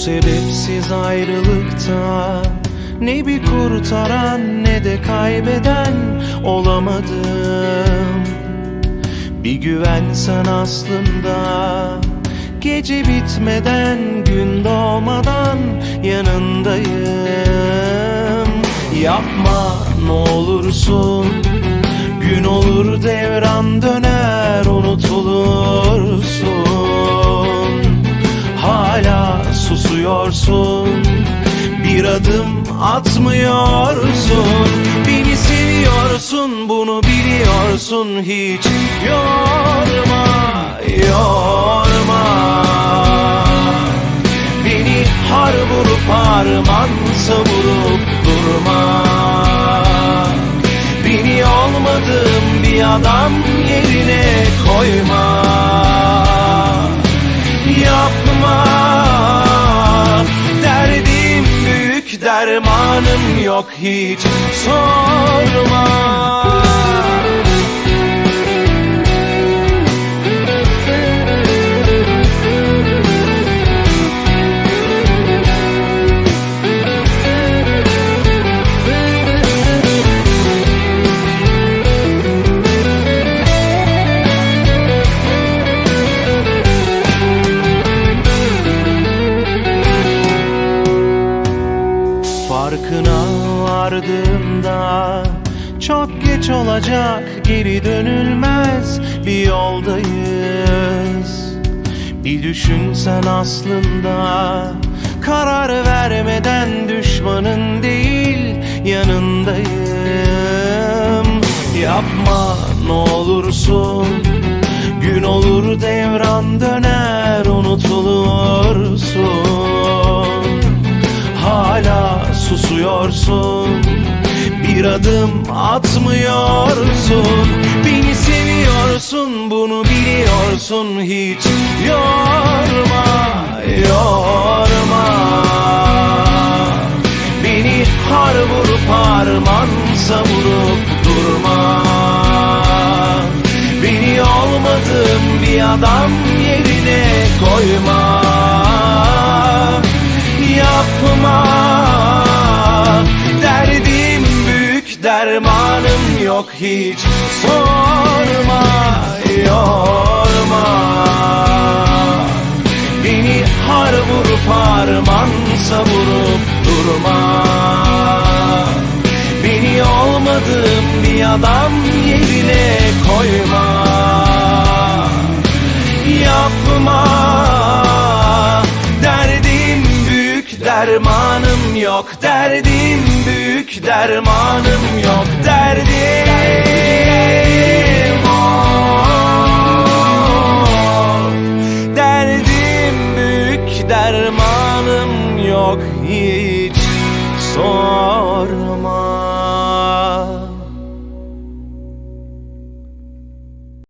İkimiz ayrılıkta. Ne bir kurtaran ne de kaybeden olamadım. Bir güvensen aslında. Gece bitmeden gün doğmadan yanındayım. Yapma ne olursun susuyorsun Bir adım atmıyorsun. Beni seviyorsun bunu biliyorsun. Hiç yorma yorma. Beni har vurup harman savurup durma. Beni olmadığım bir adam yerine koyma. Yapma dermanım yok hiç. Sorma Çok geç olacak geri dönülmez bir yoldayız. Bir düşünsen aslında Karar vermeden düşmanın değil yanındayım. Yapma ne olursun Gün olur devran döner unutulursun. Hala susuyorsun Bir adım atmıyorsun. Beni seviyorsun bunu biliyorsun. Hiç yorma yorma. Beni har vurup harman savurup durma. Beni olmadığım bir adam yerine koyma. Yapma yok hiç. Sorma yorma. Beni har vurup harman savurup durma. Beni olmadığım bir adam yerine koyma dermanım yok Derdim büyük dermanım yok Derdim of. Derdim büyük dermanım yok hiç sorma